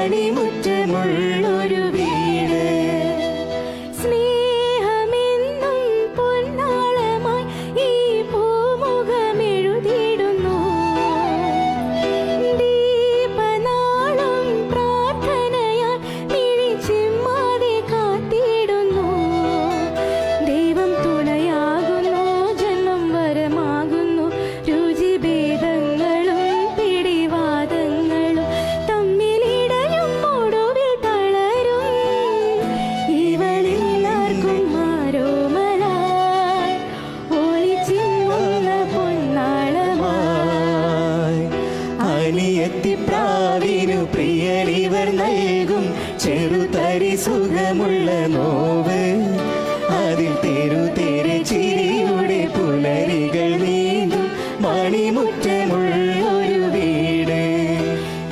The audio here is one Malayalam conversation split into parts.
മണിമുറ്റമുള്ളൊരു അനിയത്തിപ്രാവിനു പ്രിയരിവർ നൽകും. ചെറുതരി സുഖമുള്ള നോവ്. അതിൽ തെരു തെരു ചിരിയുടെ പുലരികൾ നീന്തും. മണിമുറ്റമുള്ളൊരു വീട്.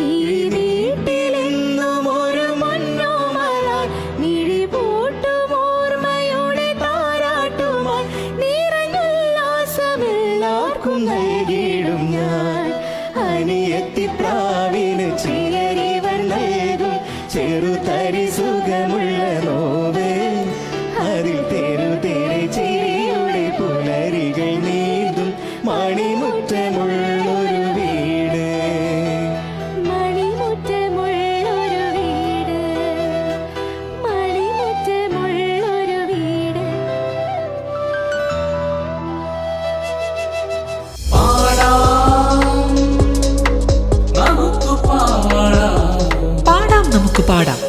ഈ വീട്ടിലെന്നും ഒരു മഞ്ഞോമലായി മിഴിപൂട്ടും ഓർമ്മയുടെ താരാട്ടുമായി നിറഞ്ഞുല്ലാസമെല്ലാവർക്കും നൽകിയിടും ഞാൻ. അനിയത്തിപ്രാവിന് നോവ് അതിൽ തെരു തെരു ചിരിയുടെ പുലരികൾ നീന്തും. മണിമുറ്റമുള്ളൊരു വീട്. മണിമുറ്റമുള്ളൊരു വീട്. മണിമുറ്റമുള്ളൊരു വീട്. പാടാം നമുക്ക് പാടാം.